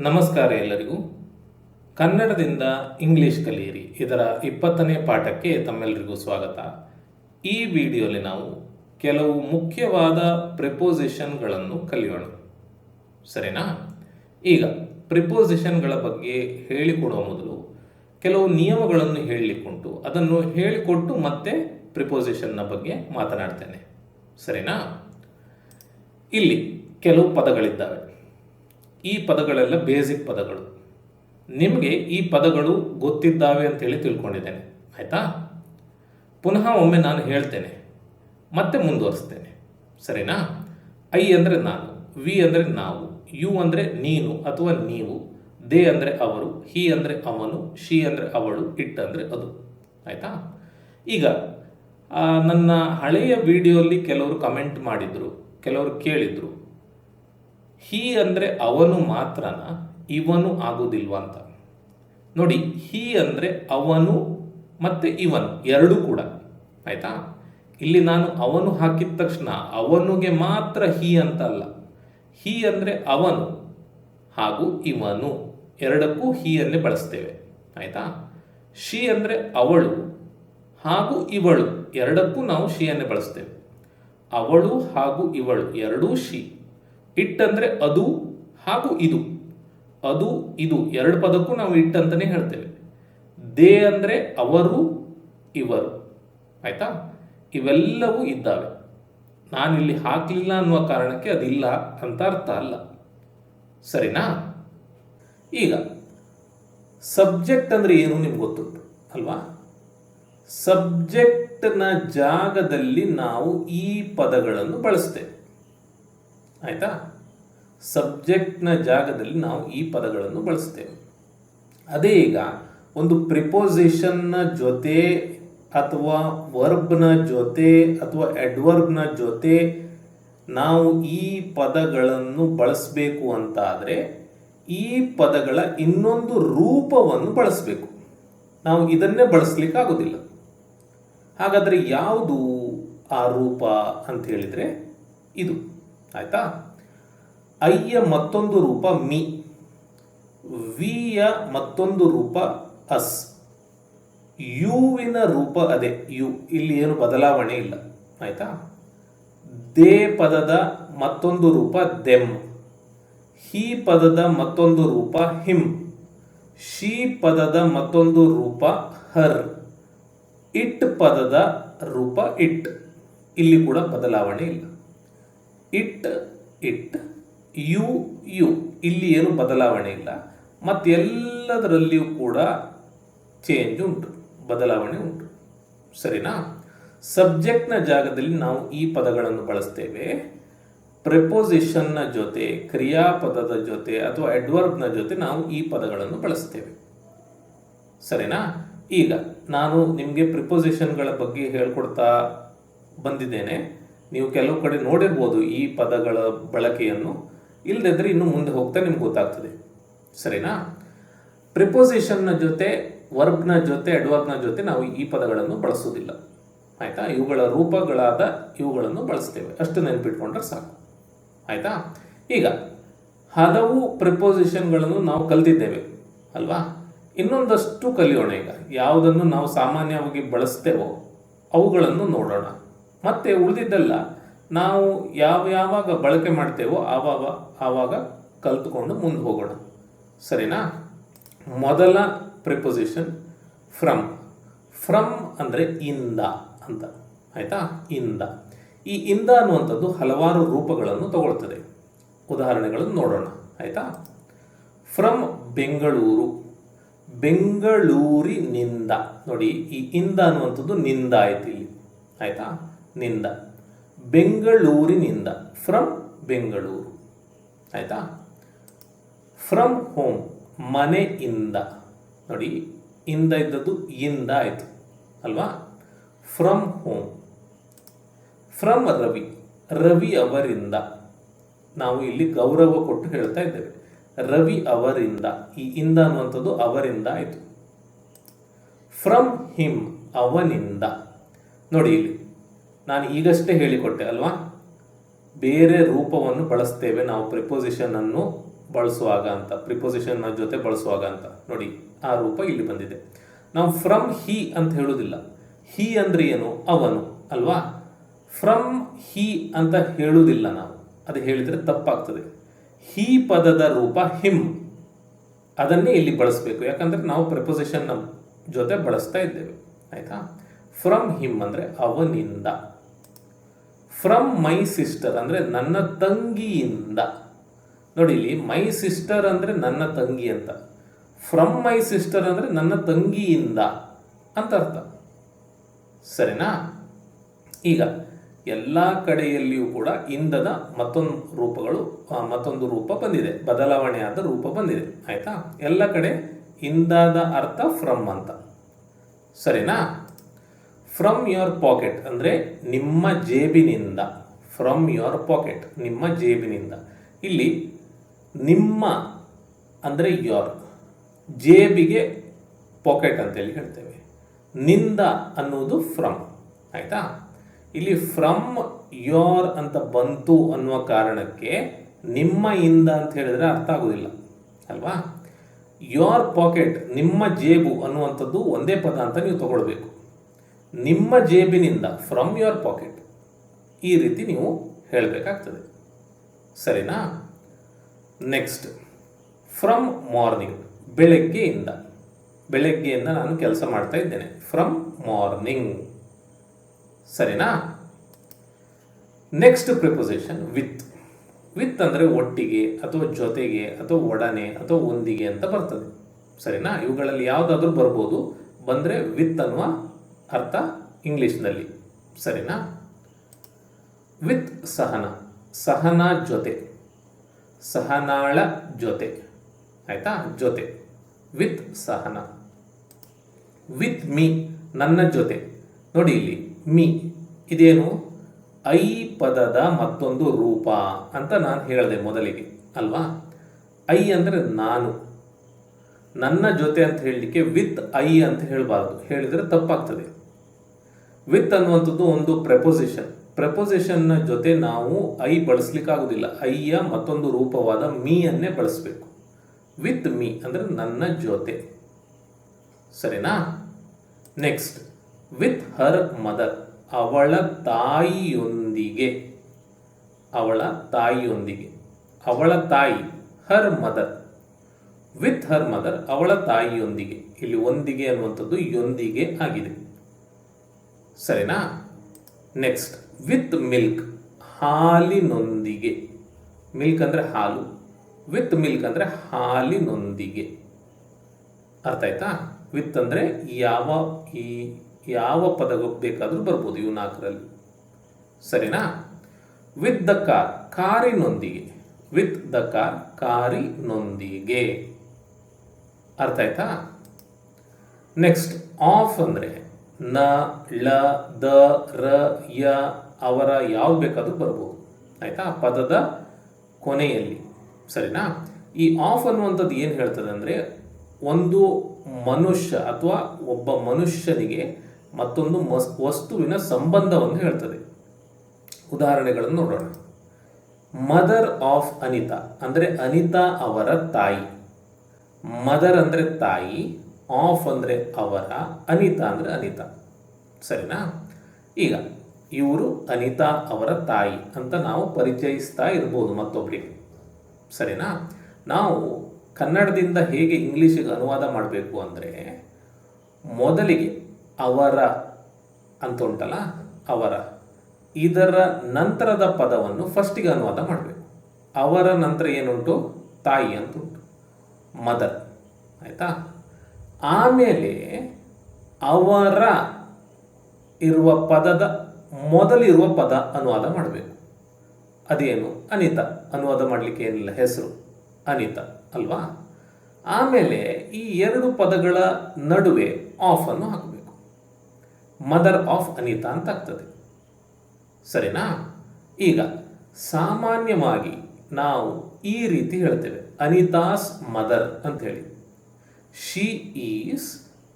ನಮಸ್ಕಾರ ಎಲ್ಲರಿಗೂ. ಕನ್ನಡದಿಂದ ಇಂಗ್ಲಿಷ್ ಕಲಿಯಿರಿ. ಇದರ ಇಪ್ಪತ್ತನೇ ಪಾಠಕ್ಕೆ ತಮ್ಮೆಲ್ಲರಿಗೂ ಸ್ವಾಗತ. ಈ ವಿಡಿಯೋಲಿ ನಾವು ಕೆಲವು ಮುಖ್ಯವಾದ ಪ್ರಿಪೋಸಿಷನ್ಗಳನ್ನು ಕಲಿಯೋಣ. ಸರಿನಾ? ಈಗ ಪ್ರಿಪೋಸಿಷನ್ಗಳ ಬಗ್ಗೆ ಹೇಳಿಕೊಡುವ ಮೊದಲು ಕೆಲವು ನಿಯಮಗಳನ್ನು ಹೇಳಲಿಕ್ಕುಂಟು ಅದನ್ನು ಹೇಳಿಕೊಟ್ಟು ಮತ್ತೆ ಪ್ರಿಪೋಸಿಷನ್ನ ಬಗ್ಗೆ ಮಾತನಾಡ್ತೇನೆ. ಸರಿನಾ? ಇಲ್ಲಿ ಕೆಲವು ಪದಗಳಿದ್ದಾವೆ. ಈ ಪದಗಳೆಲ್ಲ ಬೇಸಿಕ್ ಪದಗಳು. ನಿಮಗೆ ಈ ಪದಗಳು ಗೊತ್ತಿದ್ದಾವೆ ಅಂತೇಳಿ ತಿಳ್ಕೊಂಡಿದ್ದೇನೆ. ಆಯಿತಾ? ಪುನಃ ಒಮ್ಮೆ ನಾನು ಹೇಳ್ತೇನೆ. ಮತ್ತೆ ಮುಂದುವರಿಸ್ತೇನೆ. ಸರಿನಾ? ಐ ಅಂದರೆ ನಾನು, ವಿ ಅಂದರೆ ನಾವು, ಯು ಅಂದರೆ ನೀನು ಅಥವಾ ನೀವು, ದೇ ಅಂದರೆ ಅವರು, ಹಿ ಅಂದರೆ ಅವನು, ಶಿ ಅಂದರೆ ಅವಳು, ಇಟ್ ಅಂದರೆ ಅದು. ಆಯಿತಾ? ಈಗ ನನ್ನ ಹಳೆಯ ವಿಡಿಯೋಲಿ ಕೆಲವರು ಕಮೆಂಟ್ ಮಾಡಿದರು, ಕೆಲವರು ಕೇಳಿದರು. ಹಿ ಅಂದರೆ ಅವನು ಮಾತ್ರನ? ಇವನು ಆಗೋದಿಲ್ವ ಅಂತ ನೋಡಿ, ಹಿ ಅಂದರೆ ಅವನು ಮತ್ತು ಇವನು, ಎರಡೂ ಕೂಡ. ಆಯ್ತಾ? ಇಲ್ಲಿ ನಾನು ಅವನು ಹಾಕಿದ ತಕ್ಷಣ ಅವನಿಗೆ ಮಾತ್ರ ಹಿ ಅಂತ ಅಲ್ಲ. ಹಿ ಅಂದರೆ ಅವನು ಹಾಗೂ ಇವನು, ಎರಡಕ್ಕೂ ಹೀಯನ್ನೇ ಬಳಸ್ತೇವೆ. ಆಯ್ತಾ? ಶಿ ಅಂದರೆ ಅವಳು ಹಾಗೂ ಇವಳು, ಎರಡಕ್ಕೂ ನಾವು ಶಿಯನ್ನೇ ಬಳಸ್ತೇವೆ. ಅವಳು ಹಾಗೂ ಇವಳು, ಎರಡೂ ಶಿ. ಇಟ್ ಅಂದರೆ ಅದು ಹಾಗೂ ಇದು. ಅದು, ಇದು ಎರಡು ಪದಕ್ಕೂ ನಾವು ಇಟ್ ಅಂತಲೇ ಹೇಳ್ತೇವೆ. ದೇ ಅಂದರೆ ಅವರು, ಇವರು. ಆಯಿತಾ? ಇವೆಲ್ಲವೂ ಇದ್ದಾವೆ. ನಾನಿಲ್ಲಿ ಹಾಕಲಿಲ್ಲ ಅನ್ನುವ ಕಾರಣಕ್ಕೆ ಅದಿಲ್ಲ ಅಂತ ಅರ್ಥ ಅಲ್ಲ. ಸರಿನಾ? ಈಗ, ಸಬ್ಜೆಕ್ಟ್ ಅಂದರೆ ಏನು ನಿಮ್ಗೆ ಗೊತ್ತುಂಟು ಅಲ್ವಾ? ಸಬ್ಜೆಕ್ಟ್ನ ಜಾಗದಲ್ಲಿ ನಾವು ಈ ಪದಗಳನ್ನು ಬಳಸ್ತೇವೆ. ಆಯ್ತಾ? ಸಬ್ಜೆಕ್ಟ್ನ ಜಾಗದಲ್ಲಿ ನಾವು ಈ ಪದಗಳನ್ನು ಬಳಸ್ತೇವೆ ಅದೇ ಈಗ ಒಂದು ಪ್ರಿಪೋಸಿಷನ್ನ ಜೊತೆ ಅಥವಾ ವರ್ಬ್ನ ಜೊತೆ ಅಥವಾ ಎಡ್ವರ್ಬ್ನ ಜೊತೆ ನಾವು ಈ ಪದಗಳನ್ನು ಬಳಸಬೇಕು ಅಂತಾದರೆ ಈ ಪದಗಳ ಇನ್ನೊಂದು ರೂಪವನ್ನು ಬಳಸಬೇಕು. ನಾವು ಇದನ್ನೇ ಬಳಸಲಿಕ್ಕೆ ಆಗೋದಿಲ್ಲ ಹಾಗಾದರೆ ಯಾವುದು ಆ ರೂಪ ಅಂತ ಹೇಳಿದರೆ ಇದು. ಆಯ್ತಾ? ಐಯ ಮತ್ತೊಂದು ರೂಪ ಮಿ ವಿಯ ಮತ್ತೊಂದು ರೂಪ ಅಸ್. ಯುವಿನ ರೂಪ ಅದೇ, ಯು. ಇಲ್ಲಿ ಏನು ಬದಲಾವಣೆ ಇಲ್ಲ. ಆಯ್ತಾ? ದೇ ಪದದ ಮತ್ತೊಂದು ರೂಪ ದೆಮ್, ಹಿ ಪದದ ಮತ್ತೊಂದು ರೂಪ ಹಿಮ್, ಶಿ ಪದದ ಮತ್ತೊಂದು ರೂಪ ಹರ್, ಇಟ್ ಪದದ ರೂಪ ಇಟ್. ಇಲ್ಲಿ ಕೂಡ ಬದಲಾವಣೆ ಇಲ್ಲ. It it, you you. ಇಲ್ಲಿ ಏನು ಬದಲಾವಣೆ ಇಲ್ಲ. ಮತ್ತೆಲ್ಲದರಲ್ಲಿಯೂ ಕೂಡ ಚೇಂಜ್ ಉಂಟು. ಬದಲಾವಣೆ ಉಂಟು. ಸರಿನಾ? ಸಬ್ಜೆಕ್ಟ್ನ ಜಾಗದಲ್ಲಿ ನಾವು ಈ ಪದಗಳನ್ನು ಬಳಸ್ತೇವೆ. ಪ್ರೆಪೋಸಿಷನ್ನ ಜೊತೆ, ಕ್ರಿಯಾಪದದ ಜೊತೆ ಅಥವಾ ಅಡ್ವರ್ಬ್ನ ಜೊತೆ ನಾವು ಈ ಪದಗಳನ್ನು ಬಳಸ್ತೇವೆ. ಸರಿನಾ? ಈಗ ನಾನು ನಿಮಗೆ ಪ್ರಿಪೋಸಿಷನ್ಗಳ ಬಗ್ಗೆ ಹೇಳ್ಕೊಡ್ತಾ ಬಂದಿದ್ದೇನೆ. ನೀವು ಕೆಲವು ಕಡೆ ನೋಡಿರ್ಬೋದು ಈ ಪದಗಳ ಬಳಕೆಯನ್ನು. ಇಲ್ಲದಿದ್ದರೆ ಇನ್ನು ಮುಂದೆ ಹೋಗ್ತಾ ನಿಮ್ಗೆ ಗೊತ್ತಾಗ್ತದೆ. ಸರಿನಾ? ಪ್ರಿಪೋಸಿಷನ್ನ ಜೊತೆ ವರ್ಬ್ನ ಜೊತೆ ಅಡ್ವರ್ಬ್ನ ಜೊತೆ ನಾವು ಈ ಪದಗಳನ್ನು ಬಳಸೋದಿಲ್ಲ ಆಯಿತಾ? ಇವುಗಳ ರೂಪಗಳಾದ ಇವುಗಳನ್ನು ಬಳಸ್ತೇವೆ. ಅಷ್ಟು ನೆನಪಿಟ್ಕೊಂಡ್ರೆ ಸಾಕು. ಆಯಿತಾ? ಈಗ ಹಲವು ಪ್ರಿಪೋಸಿಷನ್ಗಳನ್ನು ನಾವು ಕಲ್ತಿದ್ದೇವೆ, ಅಲ್ವಾ? ಇನ್ನೊಂದಷ್ಟು ಕಲಿಯೋಣ ಈಗ. ಯಾವುದನ್ನು ನಾವು ಸಾಮಾನ್ಯವಾಗಿ ಬಳಸ್ತೇವೋ ಅವುಗಳನ್ನು ನೋಡೋಣ. ಮತ್ತೆ ಉಳಿದಿದ್ದೆಲ್ಲ ನಾವು ಯಾವ ಯಾವಾಗ ಬಳಕೆ ಮಾಡ್ತೇವೋ ಆವಾಗ ಆವಾಗ ಕಲ್ತ್ಕೊಂಡು ಮುಂದೆ ಹೋಗೋಣ. ಸರಿನಾ? ಮೊದಲ ಪ್ರಿಪೊಸಿಷನ್ ಫ್ರಮ್ ಫ್ರಮ್ ಅಂದರೆ ಇಂದ ಅಂತ. ಆಯಿತಾ? ಇಂದ. ಈ ಇಂದ ಅನ್ನುವಂಥದ್ದು ಹಲವಾರು ರೂಪಗಳನ್ನು ತಗೊಳ್ತದೆ. ಉದಾಹರಣೆಗಳನ್ನು ನೋಡೋಣ. ಆಯಿತಾ? ಫ್ರಮ್ ಬೆಂಗಳೂರು. ಬೆಂಗಳೂರಿನಿಂದ. ನೋಡಿ, ಈ ಇಂದ ಅನ್ನುವಂಥದ್ದು ನಿಂದ ಆಯ್ತು ಇಲ್ಲಿ. ಆಯಿತಾ? ನಿಂದ. ಬೆಂಗಳೂರಿನಿಂದ. ಫ್ರಮ್ ಬೆಂಗಳೂರು. ಆಯಿತಾ? ಫ್ರಮ್ ಹೋಮ್ ಮನೆಯಿಂದ. ನೋಡಿ, ಇಂದ ಇದ್ದದ್ದು ಇಂದ ಆಯಿತು, ಅಲ್ವಾ? From home from Ravi. Ravi ಅವರಿಂದ. ನಾವು ಇಲ್ಲಿ ಗೌರವ ಕೊಟ್ಟು ಹೇಳ್ತಾ ಇದ್ದೇವೆ. ರವಿ ಅವರಿಂದ. ಈ ಇಂದ ಅನ್ನುವಂಥದ್ದು ಅವರಿಂದ ಆಯಿತು. ಫ್ರಮ್ ಹಿಮ್ ಅವನಿಂದ. ನೋಡಿ ಇಲ್ಲಿ. ನಾನು ಈಗಷ್ಟೇ ಹೇಳಿಕೊಟ್ಟೆ ಅಲ್ವಾ? ಬೇರೆ ರೂಪವನ್ನು ಬಳಸ್ತೇವೆ ನಾವು ಪ್ರಿಪೊಸಿಷನನ್ನು ಬಳಸುವಾಗ ಅಂತ ಪ್ರಿಪೊಸಿಷನ್ ಜೊತೆ ಬಳಸುವಾಗ ಅಂತ. ನೋಡಿ, ಆ ರೂಪ ಇಲ್ಲಿ ಬಂದಿದೆ. ನಾವು ಫ್ರಮ್ ಹಿ ಅಂತ ಹೇಳುವುದಿಲ್ಲ. ಹಿ ಅಂದ್ರೆ ಏನು? ಅವನು, ಅಲ್ವಾ? ಫ್ರಮ್ ಹಿ ಅಂತ ಹೇಳುವುದಿಲ್ಲ ನಾವು. ಅದು ಹೇಳಿದರೆ ತಪ್ಪಾಗ್ತದೆ. ಹಿ ಪದದ ರೂಪ ಹಿಮ್ ಅದನ್ನೇ ಇಲ್ಲಿ ಬಳಸಬೇಕು. ಯಾಕಂದ್ರೆ ನಾವು ಪ್ರಿಪೊಸಿಷನ್ ನಮ್ಮ ಜೊತೆ ಬಳಸ್ತಾ ಇದ್ದೇವೆ. ಆಯ್ತಾ? ಫ್ರಮ್ ಹಿಮ್ ಅಂದ್ರೆ ಅವನಿಂದ. ಫ್ರಮ್ ಮೈ ಸಿಸ್ಟರ್ ಅಂದರೆ ನನ್ನ ತಂಗಿಯಿಂದ. ನೋಡಿ ಇಲ್ಲಿ ಮೈ ಸಿಸ್ಟರ್ ಅಂದರೆ ನನ್ನ ತಂಗಿ ಅಂತ. ಫ್ರಮ್ ಮೈ ಸಿಸ್ಟರ್ ಅಂದರೆ ನನ್ನ ತಂಗಿಯಿಂದ ಅಂತ ಅರ್ಥ. ಸರಿನಾ? ಈಗ ಎಲ್ಲ ಕಡೆಯಲ್ಲಿಯೂ ಕೂಡ ಇಂದದ ಮತ್ತೊಂದು ರೂಪಗಳು ಮತ್ತೊಂದು ರೂಪ ಬಂದಿದೆ. ಬದಲಾವಣೆಯಾದ ರೂಪ ಬಂದಿದೆ. ಆಯಿತಾ? ಎಲ್ಲ ಕಡೆ ಇಂದದ ಅರ್ಥ ಫ್ರಮ್ ಅಂತ. ಸರಿನಾ? ಫ್ರಮ್ ಯುವರ್ ಪಾಕೆಟ್ ಅಂದರೆ ನಿಮ್ಮ ಜೇಬಿನಿಂದ. ಫ್ರಮ್ ಯುವರ್ ಪಾಕೆಟ್ ನಿಮ್ಮ ಜೇಬಿನಿಂದ. ಇಲ್ಲಿ ನಿಮ್ಮ, ಅಂದರೆ ಯೋರ್ ಜೇಬಿಗೆ ಪಾಕೆಟ್ ಅಂತೇಳಿ ಹೇಳ್ತೇವೆ. ನಿಂದ ಅನ್ನುವುದು ಫ್ರಮ್ ಆಯಿತಾ? ಇಲ್ಲಿ ಫ್ರಮ್ ಯೋರ್ ಅಂತ ಬಂತು ಅನ್ನುವ ಕಾರಣಕ್ಕೆ ನಿಮ್ಮ ಇಂದ ಅಂತ ಹೇಳಿದರೆ ಅರ್ಥ ಆಗೋದಿಲ್ಲ, ಅಲ್ವಾ? ಯೋರ್ ಪಾಕೆಟ್ ನಿಮ್ಮ ಜೇಬು ಅನ್ನುವಂಥದ್ದು ಒಂದೇ ಪದ ಅಂತ ನೀವು ತಗೊಳ್ಬೇಕು. ನಿಮ್ಮ ಜೇಬಿನಿಂದ ಫ್ರಮ್ ಯುವರ್ ಪಾಕೆಟ್ ಈ ರೀತಿ ನೀವು ಹೇಳಬೇಕಾಗ್ತದೆ. ಸರಿನಾ? ನೆಕ್ಸ್ಟ್ ಫ್ರಮ್ ಮಾರ್ನಿಂಗ್ ಬೆಳಗ್ಗೆಯಿಂದ. ಬೆಳಗ್ಗೆಯಿಂದ ನಾನು ಕೆಲಸ ಮಾಡ್ತಾ ಇದ್ದೇನೆ. ಫ್ರಮ್ ಮಾರ್ನಿಂಗ್ ಸರಿನಾ? ನೆಕ್ಸ್ಟ್ ಪ್ರಿಪೊಸಿಷನ್ ವಿತ್ ವಿತ್ ಅಂದರೆ ಒಟ್ಟಿಗೆ ಅಥವಾ ಜೊತೆಗೆ ಅಥವಾ ಒಡನೆ ಅಥವಾ ಒಂದಿಗೆ ಅಂತ ಬರ್ತದೆ. ಸರಿನಾ? ಇವುಗಳಲ್ಲಿ ಯಾವುದಾದ್ರೂ ಬರ್ಬೋದು. ಬಂದರೆ ವಿತ್ ಅನ್ನುವ ಅರ್ಥ ಇಂಗ್ಲಿಷ್ನಲ್ಲಿ. ಸರಿನಾ? ವಿತ್ ಸಹನ. ಸಹನ ಜೊತೆ. ಸಹನಾಳ ಜೊತೆ. ಆಯ್ತಾ? ಜೊತೆ. With Sahana. With me. ನನ್ನ ಜೊತೆ. ನೋಡಿ ಇಲ್ಲಿ, ಮೀ. ಇದೇನು? ಐ ಪದದ ಮತ್ತೊಂದು ರೂಪ ಅಂತ ನಾನು ಹೇಳಿದೆ ಮೊದಲಿಗೆ, ಅಲ್ವಾ? ಐ ಅಂದರೆ ನಾನು. ನನ್ನ ಜೊತೆ ಅಂತ ಹೇಳಲಿಕ್ಕೆ ವಿತ್ ಐ ಅಂತ ಹೇಳಬಾರ್ದು. ಹೇಳಿದರೆ ತಪ್ಪಾಗ್ತದೆ. ವಿತ್ ಅನ್ನುವಂಥದ್ದು ಒಂದು ಪ್ರೆಪೊಸಿಷನ್ ಪ್ರಪೊಸಿಷನ್ನ ಜೊತೆ ನಾವು ಐ ಬಳಸ್ಲಿಕ್ಕಾಗೋದಿಲ್ಲ. ಐಯ ಮತ್ತೊಂದು ರೂಪವಾದ ಮೀಯನ್ನೇ ಬಳಸಬೇಕು. ವಿತ್ ಮೀ ಅಂದರೆ ನನ್ನ ಜೊತೆ. ಸರಿನಾ? ನೆಕ್ಸ್ಟ್ ವಿತ್ ಹರ್ ಮದರ್ ಅವಳ ತಾಯಿಯೊಂದಿಗೆ. ಅವಳ ತಾಯಿಯೊಂದಿಗೆ. ಅವಳ ತಾಯಿ her mother with her mother ಅವಳ ತಾಯಿಯೊಂದಿಗೆ. ಇಲ್ಲಿ ಒಂದಿಗೆ ಅನ್ನುವಂಥದ್ದು ಯೊಂದಿಗೆ ಆಗಿದೆ. ಸರಿನಾ? ನೆಕ್ಸ್ಟ್ ವಿತ್ ಮಿಲ್ಕ್ ಹಾಲಿನೊಂದಿಗೆ. ಮಿಲ್ಕ್ ಅಂದರೆ ಹಾಲು. ವಿತ್ ಮಿಲ್ಕ್ ಅಂದರೆ ಹಾಲಿನೊಂದಿಗೆ. ಅರ್ಥ ಆಯ್ತಾ? ವಿತ್ ಅಂದರೆ ಯಾವ ಈ ಯಾವ ಪದ ಬೇಕಾದರೂ ಬರ್ಬೋದು ಇವು ನಾಲ್ಕರಲ್ಲಿ. ಸರಿನಾ? ವಿತ್ ದ ಕಾರ್ ಕಾರಿನೊಂದಿಗೆ. ವಿತ್ ದ ಕಾರ್ ಕಾರಿನೊಂದಿಗೆ. ಅರ್ಥ ಆಯ್ತಾ? ನೆಕ್ಸ್ಟ್ ಆಫ್ ಅಂದರೆ ನ, ಳ, ದ, ರ, ಯ ಅವರ ಯಾವ್ದು ಬೇಕಾದರೂ ಬರಬಹುದು ಆಯ್ತಾ? ಪದದ ಕೊನೆಯಲ್ಲಿ. ಸರಿನಾ? ಈ ಆಫ್ ಅನ್ನುವಂಥದ್ದು ಏನು ಹೇಳ್ತದೆ ಅಂದರೆ ಒಂದು ಮನುಷ್ಯ ಅಥವಾ ಒಬ್ಬ ಮನುಷ್ಯನಿಗೆ ಮತ್ತೊಂದು ಮಸ್, ವಸ್ತುವಿನ ಸಂಬಂಧವನ್ನು ಹೇಳ್ತದೆ. ಉದಾಹರಣೆಗಳನ್ನು ನೋಡೋಣ. ಮದರ್ ಆಫ್ ಅನಿತಾ ಅಂದರೆ ಅನಿತಾ ಅವರ ತಾಯಿ. ಮದರ್ ಅಂದರೆ ತಾಯಿ. ಆಫ್ ಅಂದರೆ ಅವರ, ಅನಿತಾ ಅಂದರೆ ಅನಿತಾ. ಸರಿನಾ? ಈಗ, ಇವರು ಅನಿತಾ ಅವರ ತಾಯಿ ಅಂತ ನಾವು ಪರಿಚಯಿಸ್ತಾ ಇರ್ಬೋದು ಮತ್ತೊಬ್ಬರಿಗೆ ಸರಿನಾ? ನಾವು ಕನ್ನಡದಿಂದ ಹೇಗೆ ಇಂಗ್ಲೀಷಿಗೆ ಅನುವಾದ ಮಾಡಬೇಕು ಅಂದರೆ, ಮೊದಲಿಗೆ ಅವರ ಅಂತ ಉಂಟಲ್ಲ ಅವರ, ಇದರ ನಂತರದ ಪದವನ್ನು ಫಸ್ಟಿಗೆ ಅನುವಾದ ಮಾಡಬೇಕು. ಅವರ ನಂತರ ಏನುಂಟು? ತಾಯಿ ಅಂತ ಉಂಟು ಮದರ್ ಆಯಿತಾ? ಆಮೇಲೆ ಅವರ ಇರುವ ಪದದ ಮೊದಲಿರುವ ಪದ ಅನುವಾದ ಮಾಡಬೇಕು. ಅದೇನು? ಅನಿತಾ. ಅನುವಾದ ಮಾಡಲಿಕ್ಕೆ ಏನಿಲ್ಲ. ಹೆಸರು. ಅನಿತಾ. ಅಲ್ವಾ? ಆಮೇಲೆ ಈ ಎರಡು ಪದಗಳ ನಡುವೆ ಆಫ್ ಅನ್ನು ಹಾಕಬೇಕು. ಮದರ್ ಆಫ್ ಅನಿತಾ ಅಂತ ಆಗ್ತದೆ ಸರಿನಾ? ಈಗ ಸಾಮಾನ್ಯವಾಗಿ ನಾವು ಈ ರೀತಿ ಹೇಳ್ತೇವೆ. ಅನಿತಾಸ್ ಮದರ್ ಅಂತ ಹೇಳಿ ಶಿ ಈಸ್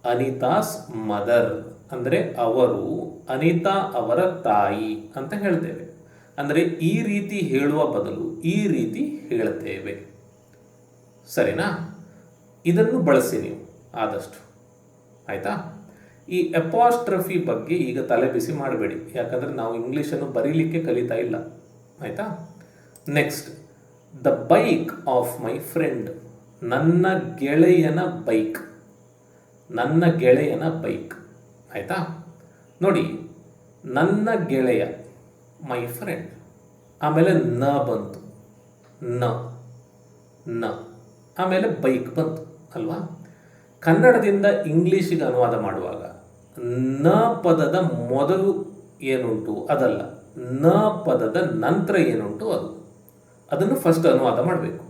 ಅನಿತಾಸ್ ಮದರ್ ಅಂದರೆ ಅವರು ಅನಿತಾ ಅವರ ತಾಯಿ ಅಂತ ಹೇಳ್ತೇವೆ. ಅಂದರೆ ಈ ರೀತಿ ಹೇಳುವ ಬದಲು ಈ ರೀತಿ ಹೇಳ್ತೇವೆ. ಸರಿನಾ? ಇದನ್ನು ಬಳಸಿ ನೀವು ಆದಷ್ಟು. ಆಯಿತಾ? ಈ ಎಪಾಸ್ಟ್ರಫಿ ಬಗ್ಗೆ ಈಗ ತಲೆ ಬಿಸಿ ಮಾಡಬೇಡಿ. ಯಾಕಂದರೆ ನಾವು ಇಂಗ್ಲೀಷನ್ನು ಬರೀಲಿಕ್ಕೆ ಕಲಿತಾ ಇಲ್ಲ. ಆಯಿತಾ? Next the bike of my friend ನನ್ನ ಗೆಳೆಯನ ಬೈಕ್. ನನ್ನ ಗೆಳೆಯನ ಬೈಕ್. ಆಯಿತಾ? ನೋಡಿ, ನನ್ನ ಗೆಳೆಯ, ಮೈ ಫ್ರೆಂಡ್, ಆಮೇಲೆ ನ ಬಂತು. ನ ನ, ಆಮೇಲೆ ಬೈಕ್ ಬಂತು, ಅಲ್ವಾ? ಕನ್ನಡದಿಂದ ಇಂಗ್ಲೀಷಿಗೆ ಅನುವಾದ ಮಾಡುವಾಗ, ನ ಪದದ ಮೊದಲು ಏನುಂಟು? ಅದಲ್ಲ, ನ ಪದದ ನಂತರ ಏನುಂಟು ಅದು? ಅದನ್ನು ಫಸ್ಟ್ ಅನುವಾದ ಮಾಡಬೇಕು.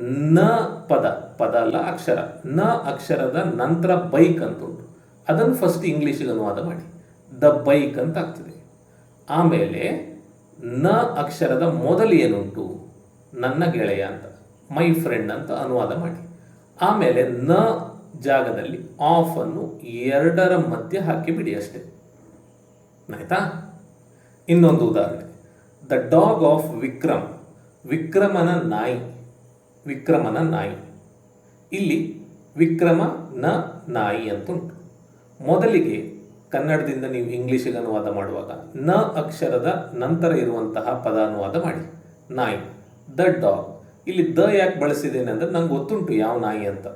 ನ ಪದ ಪದ ಅಲ್ಲ ಅಕ್ಷರ. ನ ಅಕ್ಷರದ ನಂತರ ಬೈಕ್ ಅಂತ ಉಂಟು ಅದನ್ನು ಫಸ್ಟ್ ಇಂಗ್ಲೀಷಿಗೆ ಅನುವಾದ ಮಾಡಿ. ದ ಬೈಕ್ ಅಂತ ಆಗ್ತದೆ. ಆಮೇಲೆ ನ ಅಕ್ಷರದ ಮೊದಲು ಏನುಂಟು? ನನ್ನ ಗೆಳೆಯ ಅಂತ ಮೈ ಫ್ರೆಂಡ್ ಅಂತ ಅನುವಾದ ಮಾಡಿ. ಆಮೇಲೆ ನ ಜಾಗದಲ್ಲಿ ಆಫ್ ಅನ್ನು ಎರಡರ ಮಧ್ಯೆ ಹಾಕಿಬಿಡಿ ಅಷ್ಟೇ. ಆಯ್ತಾ? ಇನ್ನೊಂದು ಉದಾಹರಣೆ. The dog of Vikram. ವಿಕ್ರಮನ ನಾಯಿ. ವಿಕ್ರಮನ ನಾಯಿ. ಇಲ್ಲಿ ವಿಕ್ರಮ ನ ನಾಯಿ ಅಂತ ಉಂಟು ಮೊದಲಿಗೆ ಕನ್ನಡದಿಂದ ನೀವು ಇಂಗ್ಲೀಷಿಗೆ ಅನುವಾದ ಮಾಡುವಾಗ ನ ಅಕ್ಷರದ ನಂತರ ಇರುವಂತಹ ಪದ ಅನುವಾದ ಮಾಡಿ. ನಾಯಿ, ದ ಡಾಗ್. ಇಲ್ಲಿ ದ ಯಾಕೆ ಬಳಸಿದ್ದೇನೆ ಅಂದರೆ ನಂಗೆ ಗೊತ್ತುಂಟು ಯಾವ ನಾಯಿ ಅಂತ.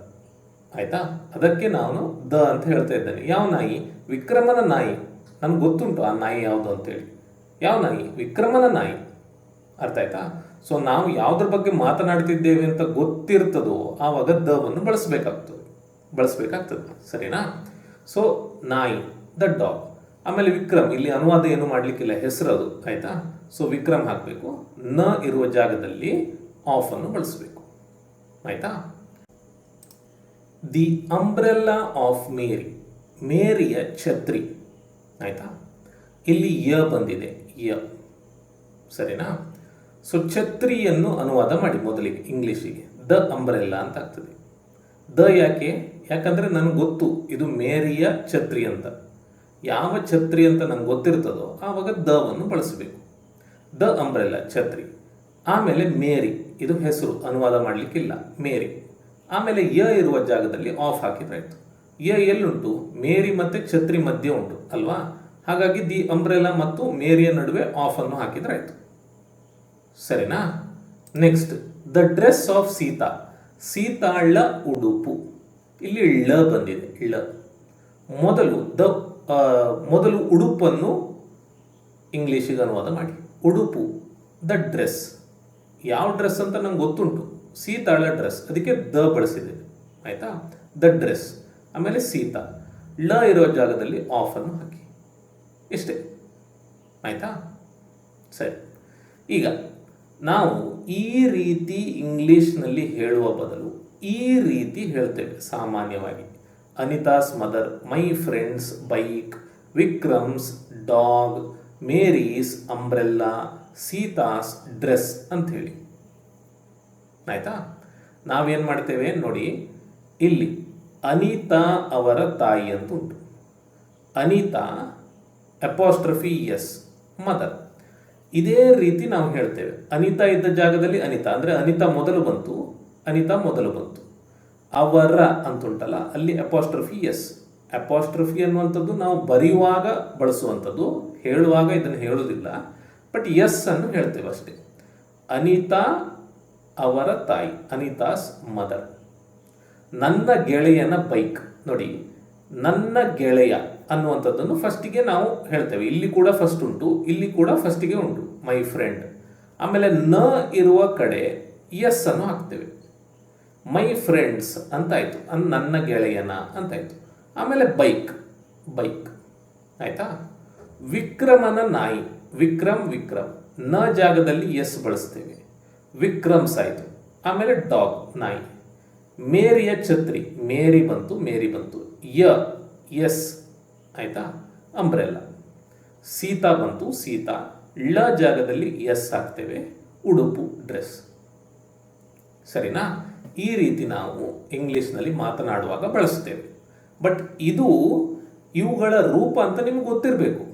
ಆಯಿತಾ? ಅದಕ್ಕೆ ನಾನು ದ ಅಂತ ಹೇಳ್ತಾ ಇದ್ದೇನೆ. ಯಾವ ನಾಯಿ? ವಿಕ್ರಮನ ನಾಯಿ. ನನಗೆ ಗೊತ್ತುಂಟು ಆ ನಾಯಿ ಯಾವುದು ಅಂತೇಳಿ. ಯಾವ ನಾಯಿ? ವಿಕ್ರಮನ ನಾಯಿ. ಅರ್ಥ ಆಯ್ತಾ? ಸೊ ನಾವು ಯಾವುದ್ರ ಬಗ್ಗೆ ಮಾತನಾಡ್ತಿದ್ದೇವೆ ಅಂತ ಗೊತ್ತಿರ್ತದೋ ಆವಾಗ ದವನ್ನು ಬಳಸಬೇಕಾಗ್ತದೆ. ಬಳಸಬೇಕಾಗ್ತದೆ. ಸರಿನಾ? ಸೊ ನಾಯಿ ದ ಡಾಗ್ ಆಮೇಲೆ ವಿಕ್ರಮ್, ಇಲ್ಲಿ ಅನುವಾದ ಏನು ಮಾಡಲಿಕ್ಕಿಲ್ಲ ಅದು, ಆಯ್ತಾ? ಸೊ ವಿಕ್ರಮ್ ಹಾಕಬೇಕು. ನ ಇರುವ ಜಾಗದಲ್ಲಿ ಆಫ್ ಅನ್ನು ಬಳಸಬೇಕು. ಆಯ್ತಾ? ದಿ ಅಂಬ್ರೆಲ್ಲಾ ಆಫ್ ಮೇರಿ ಮೇರಿಯ ಛತ್ರಿ. ಆಯ್ತಾ? ಇಲ್ಲಿ ಯ ಬಂದಿದೆ. ಯ. ಸರಿನಾ? ಸೊ ಛತ್ರಿಯನ್ನು ಅನುವಾದ ಮಾಡಿ ಮೊದಲಿಗೆ ಇಂಗ್ಲೀಷಿಗೆ ದ ಅಂಬ್ರೆಲ್ಲ ಅಂತ ಆಗ್ತದೆ ದ ಯಾಕೆ? ಯಾಕಂದರೆ ನನಗೆ ಗೊತ್ತು, ಇದು ಮೇರಿಯ ಛತ್ರಿ ಅಂತ. ಯಾವ ಛತ್ರಿ ಅಂತ ನಂಗೆ ಗೊತ್ತಿರ್ತದೋ ಆವಾಗ ದವನ್ನು ಬಳಸಬೇಕು. ದ ಅಂಬ್ರೆಲ್ಲ, ಛತ್ರಿ. ಆಮೇಲೆ ಮೇರಿ, ಇದು ಹೆಸರು, ಅನುವಾದ ಮಾಡಲಿಕ್ಕಿಲ್ಲ, ಮೇರಿ. ಆಮೇಲೆ ಯ ಇರುವ ಜಾಗದಲ್ಲಿ ಆಫ್ ಹಾಕಿದ್ರಾಯ್ತು ಯ ಎಲ್ಲುಂಟು? ಮೇರಿ ಮತ್ತು ಛತ್ರಿ ಮಧ್ಯೆ ಉಂಟು, ಅಲ್ವಾ? ಹಾಗಾಗಿ ದಿ ಅಂಬ್ರೆಲ್ಲ ಮತ್ತು ಮೇರಿಯ ನಡುವೆ ಆಫ್ ಅನ್ನು ಹಾಕಿದ್ರಾಯ್ತು ಸರಿನಾ? Next the dress of Sita ಸೀತಾಳ ಉಡುಪು. ಇಲ್ಲಿ ಳ ಬಂದಿದೆ, ಳ. ಮೊದಲು ದ ಮೊದಲು ಉಡುಪನ್ನು ಇಂಗ್ಲೀಷಿಗೆ ಅನುವಾದ ಮಾಡಿ. ಉಡುಪು, ದ ಡ್ರೆಸ್. ಯಾವ ಡ್ರೆಸ್ ಅಂತ ನಂಗೆ ಗೊತ್ತುಂಟು. ಸೀತಾಳ ಡ್ರೆಸ್. ಅದಕ್ಕೆ ದ ಬಳಸಿದೆ ಆಯಿತಾ? The dress. ಆಮೇಲೆ ಸೀತಾ. ಳ ಇರೋ ಜಾಗದಲ್ಲಿ ಆಫ್ ಅನ್ನು ಹಾಕಿ. ಇಷ್ಟೇ ಆಯಿತಾ? ಸರಿ. ಈಗ ನಾವು ಈ ರೀತಿ ಇಂಗ್ಲೀಷ್ನಲ್ಲಿ ಹೇಳುವ ಬದಲು ಈ ರೀತಿ ಹೇಳ್ತೇವೆ ಸಾಮಾನ್ಯವಾಗಿ. Anita's mother, my friend's, bike, Vikram's, dog, Mary's, umbrella, Sita's, dress ಅಂತ ಹೇಳಿ ಆಯ್ತಾ? ನಾವೇನು ಮಾಡ್ತೇವೆ ನೋಡಿ, ಇಲ್ಲಿ ಅನಿತಾ ಅವರ ತಾಯಿ ಅಂತ ಉಂಟು ಅನಿತಾ, ಅಪಾಸ್ಟ್ರಫಿ ಎಸ್, ಮದರ್. ಇದೇ ರೀತಿ ನಾವು ಹೇಳ್ತೇವೆ. ಅನಿತಾ ಇದ್ದ ಜಾಗದಲ್ಲಿ ಅನಿತಾ, ಅಂದರೆ ಅನಿತಾ ಮೊದಲು ಬಂತು, ಅನಿತಾ ಮೊದಲು ಬಂತು. ಅವರ ಅಂತುಂಟಲ್ಲ, ಅಲ್ಲಿ ಅಪಾಸ್ಟ್ರಫಿ ಎಸ್ ಅಪಾಸ್ಟ್ರಫಿ ಅನ್ನುವಂಥದ್ದು ನಾವು ಬರೆಯುವಾಗ ಬಳಸುವಂಥದ್ದು, ಹೇಳುವಾಗ ಇದನ್ನು ಹೇಳುವುದಿಲ್ಲ ಬಟ್ ಎಸ್ ಅನ್ನು ಹೇಳ್ತೇವೆ ಅಷ್ಟೇ. ಅನಿತಾ ಅವರ ತಾಯಿ, ಅನಿತಾಸ್ ಮದರ್. ನನ್ನ ಗೆಳೆಯನ ಬೈಕ್, ನೋಡಿ ನನ್ನ ಗೆಳೆಯ ಅನ್ನುವಂಥದ್ದನ್ನು ಫಸ್ಟಿಗೆ ನಾವು ಹೇಳ್ತೇವೆ. ಇಲ್ಲಿ ಕೂಡ ಫಸ್ಟ್ ಉಂಟು, ಇಲ್ಲಿ ಕೂಡ ಫಸ್ಟಿಗೆ ಉಂಟು ಮೈ ಫ್ರೆಂಡ್ ಆಮೇಲೆ ನ ಇರುವ ಕಡೆ ಎಸ್ ಅನ್ನು ಹಾಕ್ತೇವೆ. ಮೈ ಫ್ರೆಂಡ್ಸ್ ಅಂತಾಯಿತು, ಅನ್ ನನ್ನ ಗೆಳೆಯನ ಅಂತಾಯಿತು. ಆಮೇಲೆ ಬೈಕ್ ಬೈಕ್ ಆಯಿತಾ? ವಿಕ್ರಮನ ನಾಯಿ, ವಿಕ್ರಮ್ ವಿಕ್ರಮ್. ನ ಜಾಗದಲ್ಲಿ ಎಸ್ ಬಳಸ್ತೇವೆ. ವಿಕ್ರಮ್ಸ್ ಆಯಿತು ಆಮೇಲೆ ಡಾಗ್ ನಾಯಿ. ಮೇರಿಯ ಛತ್ರಿ, ಮೇರಿ ಬಂತು ಮೇರಿ ಬಂತು. ಯ, ಎಸ್ ಆಯಿತಾ? ಅಂಬ್ರೆಲ್ಲ. ಸೀತಾ ಬಂತು, ಸೀತಾ. ಳ ಜಾಗದಲ್ಲಿ ಎಸ್ ಹಾಕ್ತೇವೆ, ಉಡುಪು, ಡ್ರೆಸ್. ಸರಿನಾ? ಈ ರೀತಿ ನಾವು ಇಂಗ್ಲೀಷ್ನಲ್ಲಿ ಮಾತನಾಡುವಾಗ ಬಳಸ್ತೇವೆ. ಬಟ್ ಇದು ಇವುಗಳ ರೂಪ ಅಂತ ನಿಮ್ಗೆ ಗೊತ್ತಿರಬೇಕು.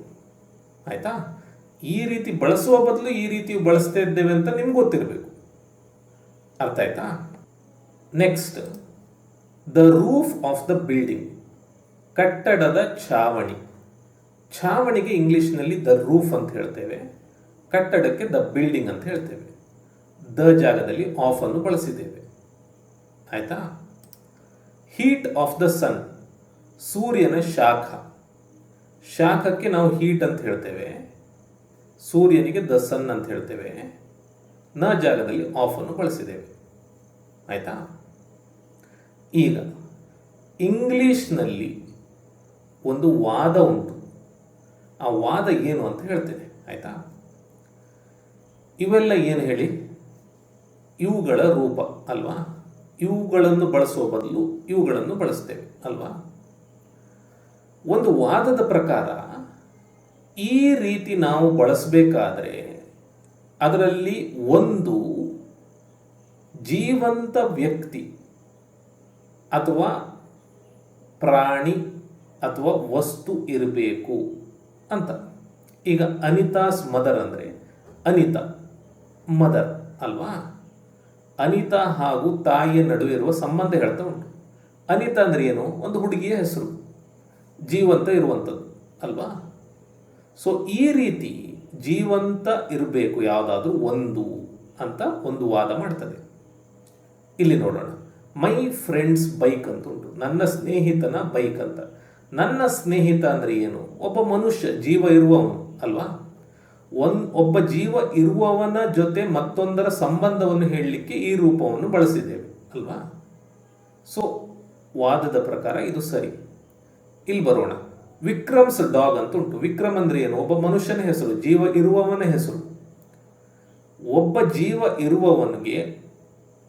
ಆಯಿತಾ? ಈ ರೀತಿ ಬಳಸುವ ಬದಲು ಈ ರೀತಿ ಬಳಸ್ತಾ ಇದ್ದೇವೆ ಅಂತ ನಿಮ್ಗೆ ಗೊತ್ತಿರಬೇಕು. ಅರ್ಥ ಆಯ್ತಾ? Next, the roof of the building. ಕಟ್ಟಡದ ಛಾವಣಿ. ಛಾವಣಿಗೆ ಇಂಗ್ಲೀಷ್ನಲ್ಲಿ ದ ರೂಫ್ ಅಂತ ಹೇಳ್ತೇವೆ. ಕಟ್ಟಡಕ್ಕೆ ದ ಬಿಲ್ಡಿಂಗ್ ಅಂತ ಹೇಳ್ತೇವೆ. ದ ಜಾಗದಲ್ಲಿ ಆಫ್ ಅನ್ನು ಬಳಸಿದ್ದೇವೆ. ಆಯ್ತಾ? ಹೀಟ್ ಆಫ್ ದ ಸನ್, ಸೂರ್ಯನ ಶಾಖ. ಶಾಖಕ್ಕೆ ನಾವು ಹೀಟ್ ಅಂತ ಹೇಳ್ತೇವೆ. ಸೂರ್ಯನಿಗೆ ದ ಸನ್ ಅಂತ ಹೇಳ್ತೇವೆ. ನ ಜಾಗದಲ್ಲಿ ಆಫ್ ಅನ್ನು ಬಳಸಿದ್ದೇವೆ. ಆಯ್ತಾ? ಈಗ ಇಂಗ್ಲಿಷ್ನಲ್ಲಿ ಒಂದು ವಾದ ಉಂಟು. ಆ ವಾದ ಏನು ಅಂತ ಹೇಳ್ತೇನೆ, ಆಯಿತಾ? ಇವೆಲ್ಲ ಏನು ಹೇಳಿ? ಇವುಗಳ ರೂಪ, ಅಲ್ವಾ? ಇವುಗಳನ್ನು ಬಳಸುವ ಬದಲು ಇವುಗಳನ್ನು ಬಳಸ್ತೇವೆ, ಅಲ್ವಾ? ಒಂದು ವಾದದ ಪ್ರಕಾರ, ಈ ರೀತಿ ನಾವು ಬಳಸಬೇಕಾದ್ರೆ ಅದರಲ್ಲಿ ಒಂದು ಜೀವಂತ ವ್ಯಕ್ತಿ ಅಥವಾ ಪ್ರಾಣಿ ಅಥವಾ ವಸ್ತು ಇರಬೇಕು ಅಂತ. ಈಗ ಅನಿತಾಸ್ ಮದರ್ ಅಂದರೆ ಅನಿತಾ, ಮದರ್ ಅಲ್ವಾ? ಅನಿತಾ ಹಾಗೂ ತಾಯಿಯ ನಡುವೆ ಇರುವ ಸಂಬಂಧ ಹೇಳ್ತಾ ಉಂಟು. ಅನಿತಾ ಅಂದರೆ ಏನು? ಒಂದು ಹುಡುಗಿಯ ಹೆಸರು, ಜೀವಂತ ಇರುವಂಥದ್ದು ಅಲ್ವಾ? ಸೊ ಈ ರೀತಿ ಜೀವಂತ ಇರಬೇಕು ಯಾವುದಾದ್ರೂ ಒಂದು ಅಂತ ಒಂದು ವಾದ ಮಾಡ್ತದೆ. ಇಲ್ಲಿ ನೋಡೋಣ. ಮೈ ಫ್ರೆಂಡ್ಸ್ ಬೈಕ್ ಅಂತ ಉಂಟು. ನನ್ನ ಸ್ನೇಹಿತನ ಬೈಕ್ ಅಂತ. ನನ್ನ ಸ್ನೇಹಿತ ಅಂದರೆ ಏನು? ಒಬ್ಬ ಮನುಷ್ಯ ಜೀವ ಇರುವವನು, ಅಲ್ವಾ? ಒನ್, ಒಬ್ಬ ಜೀವ ಇರುವವನ ಜೊತೆ ಮತ್ತೊಂದರ ಸಂಬಂಧವನ್ನು ಹೇಳಲಿಕ್ಕೆ ಈ ರೂಪವನ್ನು ಬಳಸಿದ್ದೇವೆ, ಅಲ್ವಾ? ಸೊ ವಾದದ ಪ್ರಕಾರ ಇದು ಸರಿ. ಇಲ್ಲಿ ಬರೋಣ. ವಿಕ್ರಮ್ಸ್ ಡಾಗ್ ಅಂತ ಉಂಟು. ವಿಕ್ರಮ್ ಅಂದ್ರೆ ಏನು? ಒಬ್ಬ ಮನುಷ್ಯನ ಹೆಸರು, ಜೀವ ಇರುವವನ ಹೆಸರು. ಒಬ್ಬ ಜೀವ ಇರುವವನಿಗೆ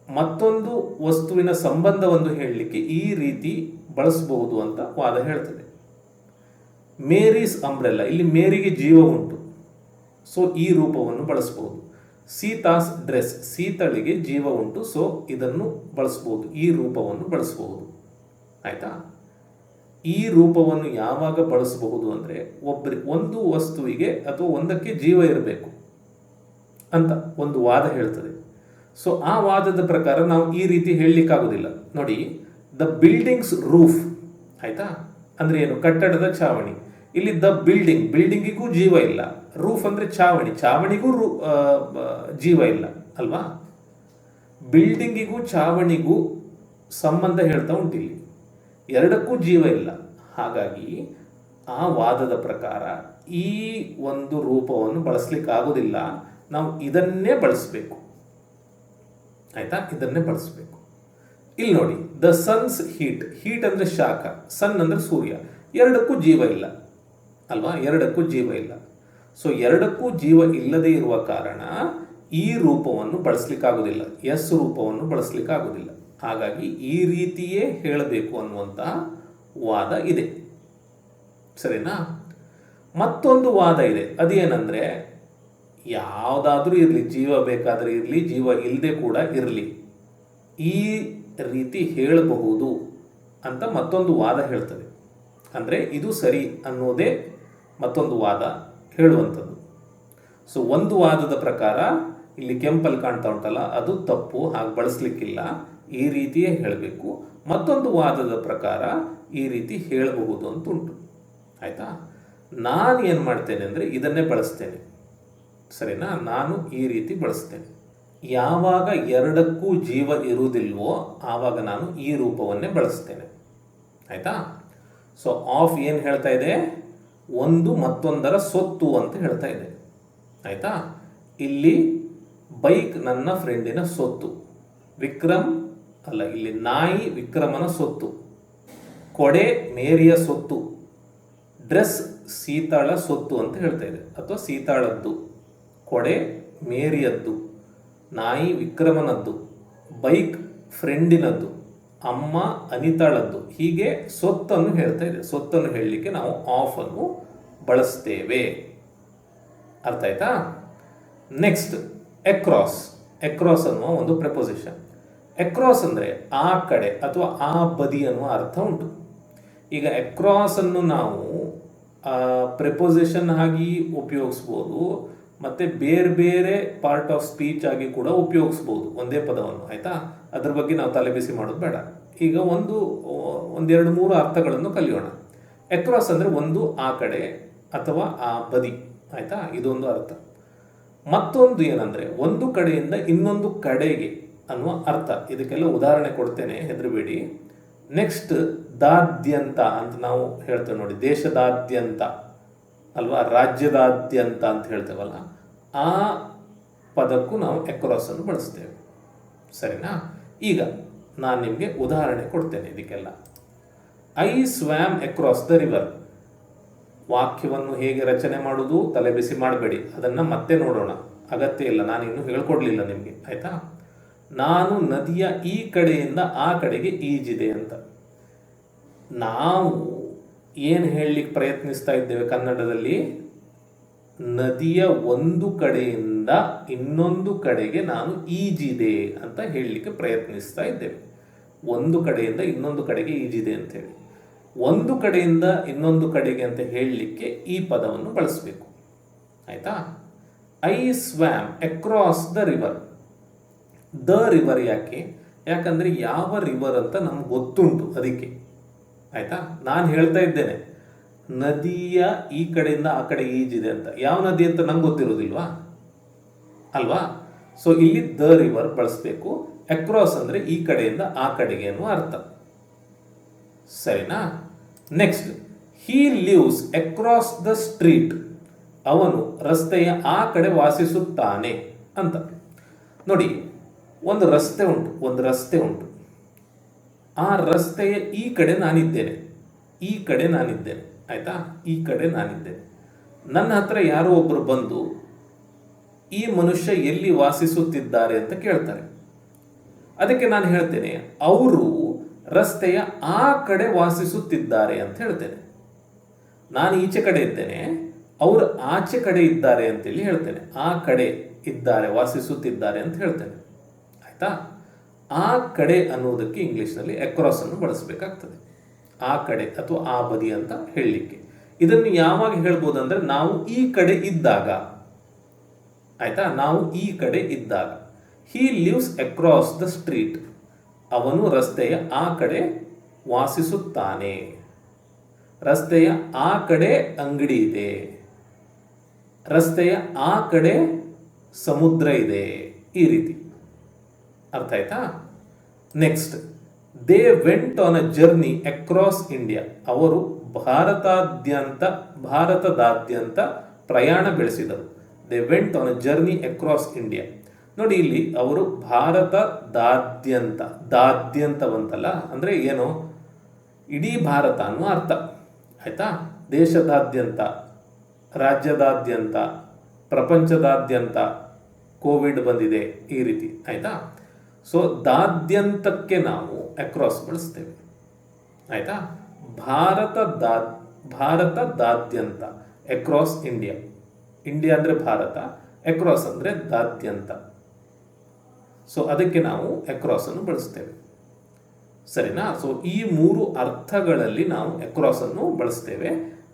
ಮತ್ತೊಂದು ವಸ್ತುವಿನ ಸಂಬಂಧವನ್ನು ಹೇಳಲಿಕ್ಕೆ ಈ ರೀತಿ ಬಳಸಬಹುದು ಅಂತ ವಾದ ಹೇಳ್ತದೆ. ಮೇರೀಸ್ ಅಂಬ್ರೆಲ್ಲ, ಇಲ್ಲಿ ಮೇರಿಗೆ ಜೀವ ಉಂಟು. ಸೊ ಈ ರೂಪವನ್ನು ಬಳಸಬಹುದು. ಸೀತಾಸ್ ಡ್ರೆಸ್, ಸೀತಳಿಗೆ ಜೀವ ಉಂಟು. ಸೊ ಇದನ್ನು ಬಳಸಬಹುದು. ಈ ರೂಪವನ್ನು ಬಳಸಬಹುದು. ಆಯ್ತಾ? ಈ ರೂಪವನ್ನು ಯಾವಾಗ ಬಳಸಬಹುದು ಅಂದರೆ ಒಬ್ಬರಿ ಒಂದು ವಸ್ತುವಿಗೆ ಅಥವಾ ಒಂದಕ್ಕೆ ಜೀವ ಇರಬೇಕು ಅಂತ ಒಂದು ವಾದ ಹೇಳ್ತದೆ. ಸೊ ಆ ವಾದದ ಪ್ರಕಾರ ನಾವು ಈ ರೀತಿ ಹೇಳಲಿಕ್ಕಾಗೋದಿಲ್ಲ. ನೋಡಿ ದ ಬಿಲ್ಡಿಂಗ್ಸ್ ರೂಫ್ ಆಯ್ತಾ? ಅಂದ್ರೆ ಏನು? ಕಟ್ಟಡದ ಛಾವಣಿ. ಇಲ್ಲಿ ದ ಬಿಲ್ಡಿಂಗ್ ಬಿಲ್ಡಿಂಗಿಗೂ ಜೀವ ಇಲ್ಲ. ರೂಫ್ ಅಂದ್ರೆ ಛಾವಣಿ. ಛಾವಣಿಗೂ ರೂ ಜೀವ ಇಲ್ಲ, ಅಲ್ವಾ? ಬಿಲ್ಡಿಂಗಿಗೂ ಛಾವಣಿಗೂ ಸಂಬಂಧ ಹೇಳ್ತಾ ಇಲ್ಲಿ ಎರಡಕ್ಕೂ ಜೀವ ಇಲ್ಲ. ಹಾಗಾಗಿ ಆ ವಾದದ ಪ್ರಕಾರ ಈ ಒಂದು ರೂಪವನ್ನು ಬಳಸ್ಲಿಕ್ಕೆ ಆಗೋದಿಲ್ಲ. ನಾವು ಇದನ್ನೇ ಬಳಸಬೇಕು. ಆಯಿತಾ? ಇದನ್ನೇ ಬಳಸಬೇಕು. ಇಲ್ಲಿ ನೋಡಿ ದ ಸನ್ಸ್ ಹೀಟ್ ಹೀಟ್ ಅಂದರೆ ಶಾಖ ಸನ್ ಅಂದರೆ ಸೂರ್ಯ, ಎರಡಕ್ಕೂ ಜೀವ ಇಲ್ಲ, ಅಲ್ವಾ? ಎರಡಕ್ಕೂ ಜೀವ ಇಲ್ಲ. ಸೊ ಎರಡಕ್ಕೂ ಜೀವ ಇಲ್ಲದೆ ಇರುವ ಕಾರಣ ಈ ರೂಪವನ್ನು ಬಳಸಲಿಕ್ಕಾಗೋದಿಲ್ಲ ಎಸ್ ರೂಪವನ್ನು ಬಳಸಲಿಕ್ಕಾಗೋದಿಲ್ಲ. ಹಾಗಾಗಿ ಈ ರೀತಿಯೇ ಹೇಳಬೇಕು ಅನ್ನುವಂತಹ ವಾದ ಇದೆ. ಸರಿನಾ? ಮತ್ತೊಂದು ವಾದ ಇದೆ, ಅದೇನಂದ್ರೆ, ಯಾವುದಾದ್ರೂ ಇರಲಿ, ಜೀವ ಬೇಕಾದರೆ ಇರಲಿ, ಜೀವ ಇಲ್ಲದೆ ಕೂಡ ಇರಲಿ. ಈ ರೀತಿ ಹೇಳಬಹುದು ಅಂತ ಮತ್ತೊಂದು ವಾದ ಹೇಳ್ತದೆ. ಅಂದರೆ ಇದು ಸರಿ ಅನ್ನೋದೇ ಮತ್ತೊಂದು ವಾದ ಹೇಳುವಂಥದ್ದು. ಸೊ ಒಂದು ವಾದದ ಪ್ರಕಾರ ಇಲ್ಲಿ ಕೆಂಪಲ್ಲಿ ಕಾಣ್ತಾ ಉಂಟಲ್ಲ, ಅದು ತಪ್ಪು, ಹಾಗೆ ಬಳಸಲಿಕ್ಕಿಲ್ಲ, ಈ ರೀತಿಯೇ ಹೇಳಬೇಕು. ಮತ್ತೊಂದು ವಾದದ ಪ್ರಕಾರ ಈ ರೀತಿ ಹೇಳಬಹುದು ಅಂತ ಉಂಟು. ಆಯಿತಾ? ನಾನು ಏನು ಮಾಡ್ತೇನೆ ಅಂದರೆ ಇದನ್ನೇ ಬಳಸ್ತೇನೆ. ಸರಿನಾ? ನಾನು ಈ ರೀತಿ ಬಳಸ್ತೇನೆ. ಯಾವಾಗ ಎರಡಕ್ಕೂ ಜೀವ ಇರುವುದಿಲ್ವೋ ಆವಾಗ ನಾನು ಈ ರೂಪವನ್ನೇ ಬಳಸ್ತೇನೆ ಆಯಿತಾ? ಸೊ ಆಫ್ ಏನು ಹೇಳ್ತಾ ಇದೆ? ಒಂದು ಮತ್ತೊಂದರ ಸೊತ್ತು ಅಂತ ಹೇಳ್ತಾ ಇದೆ. ಆಯಿತಾ? ಇಲ್ಲಿ ಬೈಕ್ ನನ್ನ ಫ್ರೆಂಡಿನ ಸೊತ್ತು. ವಿಕ್ರಮ್ ಅಲ್ಲ, ಇಲ್ಲಿ ನಾಯಿ ವಿಕ್ರಮನ ಸೊತ್ತು. ಕೊಡೆ ಮೇರಿಯ ಸೊತ್ತು. ಡ್ರೆಸ್ ಸೀತಾಳ ಸೊತ್ತು ಅಂತ ಹೇಳ್ತಾ ಇದೆ. ಅಥವಾ ಸೀತಾಳದ್ದು, ಕೊಡೆ ಮೇರಿಯದ್ದು. ನಾಯಿ ವಿಕ್ರಮನದ್ದು, ಬೈಕ್ ಫ್ರೆಂಡಿನದ್ದು, ಅಮ್ಮ ಅನಿತಾಳದ್ದು. ಹೀಗೆ ಸೊತ್ತನ್ನು ಹೇಳ್ತಾ ಇದೆ. ಸೊತ್ತನ್ನು ಹೇಳಲಿಕ್ಕೆ ನಾವು ಆಫ್ ಅನ್ನು ಬಳಸ್ತೇವೆ. ಅರ್ಥ ಆಯ್ತಾ? ನೆಕ್ಸ್ಟ್ ಎಕ್ರಾಸ್ ಎಕ್ರಾಸ್ ಅನ್ನುವ ಒಂದು ಪ್ರೆಪೊಸಿಷನ್ ಎಕ್ರಾಸ್ ಅಂದರೆ ಆ ಕಡೆ ಅಥವಾ ಆ ಬದಿ ಅನ್ನುವ ಅರ್ಥ ಉಂಟು. ಈಗ ಎಕ್ರಾಸ್ ಅನ್ನು ನಾವು ಪ್ರೆಪೋಸಿಷನ್ ಆಗಿ ಉಪಯೋಗಿಸ್ಬೋದು. ಮತ್ತೆ ಬೇರೆ ಬೇರೆ ಪಾರ್ಟ್ ಆಫ್ ಸ್ಪೀಚ್ ಆಗಿ ಕೂಡ ಉಪಯೋಗಿಸ್ಬೋದು ಒಂದೇ ಪದವನ್ನು, ಆಯ್ತಾ? ಅದ್ರ ಬಗ್ಗೆ ನಾವು ತಲೆಬಿಸಿ ಮಾಡೋದು ಬೇಡ. ಈಗ ಒಂದು, ಒಂದೆರಡು ಮೂರು ಅರ್ಥಗಳನ್ನು ಕಲಿಯೋಣ. ಎಕ್ರಾಸ್ ಅಂದರೆ ಒಂದು ಆ ಕಡೆ ಅಥವಾ ಆ ಬದಿ, ಆಯ್ತಾ? ಇದೊಂದು ಅರ್ಥ. ಮತ್ತೊಂದು ಏನಂದ್ರೆ, ಒಂದು ಕಡೆಯಿಂದ ಇನ್ನೊಂದು ಕಡೆಗೆ ಅನ್ನುವ ಅರ್ಥ. ಇದಕ್ಕೆಲ್ಲ ಉದಾಹರಣೆ ಕೊಡ್ತೇನೆ, ಹೆದರಬೇಡಿ. ನೆಕ್ಸ್ಟ್ ದಾದ್ಯಂತ ಅಂತ ನಾವು ಹೇಳ್ತೇವೆ ನೋಡಿ, ದೇಶದಾದ್ಯಂತ, ಅಲ್ವಾ? ರಾಜ್ಯದಾದ್ಯಂತ ಅಂತ ಹೇಳ್ತೇವಲ್ಲ? ಆ ಪದಕ್ಕೂ ನಾವು ಎಕ್ರಾಸನ್ನು ಬಳಸ್ತೇವೆ. ಸರಿನಾ? ಈಗ ನಾನು ನಿಮಗೆ ಉದಾಹರಣೆ ಕೊಡ್ತೇನೆ ಇದಕ್ಕೆಲ್ಲ. I swam across the river ವಾಕ್ಯವನ್ನು ಹೇಗೆ ರಚನೆ ಮಾಡುವುದು ತಲೆಬಿಸಿ ಮಾಡಬೇಡಿ. ಅದನ್ನು ಮತ್ತೆ ನೋಡೋಣ. ಅಗತ್ಯ ಇಲ್ಲ, ನಾನು ಇನ್ನೂ ಹೇಳ್ಕೊಡ್ಲಿಲ್ಲ ನಿಮಗೆ. ಆಯಿತಾ? ನಾನು ನದಿಯ ಈ ಕಡೆಯಿಂದ ಆ ಕಡೆಗೆ ಈಜಿದೆ ಅಂತ. ನಾವು ಏನು ಹೇಳಲಿಕ್ಕೆ ಪ್ರಯತ್ನಿಸ್ತಾ ಇದ್ದೇವೆ ಕನ್ನಡದಲ್ಲಿ? ನದಿಯ ಒಂದು ಕಡೆಯಿಂದ ಇನ್ನೊಂದು ಕಡೆಗೆ ನಾನು ಈಜಿದೆ ಅಂತ ಹೇಳಲಿಕ್ಕೆ ಪ್ರಯತ್ನಿಸ್ತಾ ಇದ್ದೇವೆ. ಒಂದು ಕಡೆಯಿಂದ ಇನ್ನೊಂದು ಕಡೆಗೆ ಈಜಿದೆ ಅಂತ ಹೇಳಿ. ಒಂದು ಕಡೆಯಿಂದ ಇನ್ನೊಂದು ಕಡೆಗೆ ಅಂತ ಹೇಳಲಿಕ್ಕೆ ಈ ಪದವನ್ನು ಬಳಸಬೇಕು. ಆಯ್ತಾ? I swam across the river the river ಯಾಕೆ? ಯಾಕಂದ್ರೆ ಯಾವ ರಿವರ್ ಅಂತ ನಮ್ಗೆ ಗೊತ್ತುಂಟು ಅದಕ್ಕೆ. ಆಯ್ತಾ? ನಾನು ಹೇಳ್ತಾ ಇದ್ದೇನೆ. ನದಿಯ ಈ ಕಡೆಯಿಂದ ಆ ಕಡೆ ಈಜಿದೆ ಅಂತ. ಯಾವ ನದಿ ಅಂತ ನಂಗೆ ಗೊತ್ತಿರೋದಿಲ್ವಾ ಅಲ್ವಾ? ಸೊ ಇಲ್ಲಿ ದ ರಿವರ್ ಬಳಸಬೇಕು. ಅಕ್ರಾಸ್ ಅಂದರೆ ಈ ಕಡೆಯಿಂದ ಆ ಕಡೆಗೆ ಅನ್ನುವ ಅರ್ಥ. ಸರಿನಾ? Next he lives across the street ಅವನು ರಸ್ತೆಯ ಆ ಕಡೆ ವಾಸಿಸುತ್ತಾನೆ ಅಂತ. ನೋಡಿ, ಒಂದು ರಸ್ತೆ ಉಂಟು, ಒಂದು ರಸ್ತೆ ಉಂಟು. ಆ ರಸ್ತೆಯ ಈ ಕಡೆ ನಾನಿದ್ದೇನೆ. ಈ ಕಡೆ ನಾನಿದ್ದೇನೆ. ಆಯ್ತಾ? ಈ ಕಡೆ ನಾನಿದ್ದೆ. ನನ್ನ ಹತ್ರ ಯಾರೋ ಒಬ್ಬರು ಬಂದು ಈ ಮನುಷ್ಯ ಎಲ್ಲಿ ವಾಸಿಸುತ್ತಿದ್ದಾರೆ ಅಂತ ಕೇಳ್ತಾರೆ. ಅದಕ್ಕೆ ನಾನು ಹೇಳ್ತೇನೆ, ಅವರು ರಸ್ತೆಯ ಆ ಕಡೆ ವಾಸಿಸುತ್ತಿದ್ದಾರೆ ಅಂತ ಹೇಳ್ತೇನೆ. ನಾನು ಈಚೆ ಕಡೆ ಇದ್ದೇನೆ, ಅವರು ಆಚೆ ಕಡೆ ಇದ್ದಾರೆ ಅಂತೇಳಿ ಹೇಳ್ತೇನೆ. ಆ ಕಡೆ ಇದ್ದಾರೆ, ವಾಸಿಸುತ್ತಿದ್ದಾರೆ ಅಂತ ಹೇಳ್ತೇನೆ. ಆಯ್ತಾ? ಆ ಕಡೆ ಅನ್ನುವುದಕ್ಕೆ ಇಂಗ್ಲಿಷ್ನಲ್ಲಿ ಅಕ್ರಾಸ್ ಅನ್ನು ಬಳಸಬೇಕಾಗ್ತದೆ. ಆ ಕಡೆ ಅಥವಾ ಆ ಬದಿ ಅಂತ ಹೇಳಲಿಕ್ಕೆ. ಇದನ್ನು ಯಾವಾಗ ಹೇಳ್ಬೋದು ಅಂದ್ರೆ ನಾವು ಈ ಕಡೆ ಇದ್ದಾಗ. ಆಯ್ತಾ? ನಾವು ಈ ಕಡೆ ಇದ್ದಾಗ. He lives across the street ಅವನು ರಸ್ತೆಯ ಆ ಕಡೆ ವಾಸಿಸುತ್ತಾನೆ. ರಸ್ತೆಯ ಆ ಕಡೆ ಅಂಗಡಿ ಇದೆ. ರಸ್ತೆಯ ಆ ಕಡೆ ಸಮುದ್ರ ಇದೆ. ಈ ರೀತಿ. ಅರ್ಥ ಆಯ್ತಾ? Next they went on a journey across India ಅವರು ಭಾರತಾದ್ಯಂತ, ಭಾರತದಾದ್ಯಂತ ಪ್ರಯಾಣ ಬೆಳೆಸಿದರು. They went on a journey across India ನೋಡಿ ಇಲ್ಲಿ ಅವರು ಭಾರತದಾದ್ಯಂತ, ದಾದ್ಯಂತವಂತಲ್ಲ, ಅಂದರೆ ಏನು? ಇಡೀ ಭಾರತ ಅನ್ನೋ ಅರ್ಥ. ಆಯಿತಾ? ದೇಶದಾದ್ಯಂತ, ರಾಜ್ಯದಾದ್ಯಂತ, ಪ್ರಪಂಚದಾದ್ಯಂತ ಕೋವಿಡ್ ಬಂದಿದೆ ಈ ರೀತಿ. ಆಯ್ತಾ? ಸೊ ದಾದ್ಯಂತಕ್ಕೆ ನಾವು ಅಕ್ರಾಸ್ ಬಳಸ್ತೇವೆ. ಆಯಿತಾ? ಭಾರತ ದಾ ಭಾರತ ದಾದ್ಯಂತ. ಅಕ್ರಾಸ್ ಇಂಡಿಯಾ ಇಂಡಿಯಾ ಅಂದರೆ ಭಾರತ ಅಕ್ರಾಸ್ ಅಂದರೆ ದಾದ್ಯಂತ. ಸೊ ಅದಕ್ಕೆ ನಾವು ಅಕ್ರಾಸ್ ಅನ್ನು ಬಳಸ್ತೇವೆ. ಸರಿನಾ? ಸೊ ಈ ಮೂರು ಅರ್ಥಗಳಲ್ಲಿ ನಾವು ಅಕ್ರಾಸ್ ಅನ್ನು ಬಳಸ್ತೇವೆ.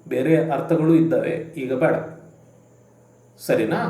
ಬೇರೆ ಅರ್ಥಗಳು ಇದ್ದಾವೆ, ಈಗ ಬೇಡ. ಸರಿನಾ?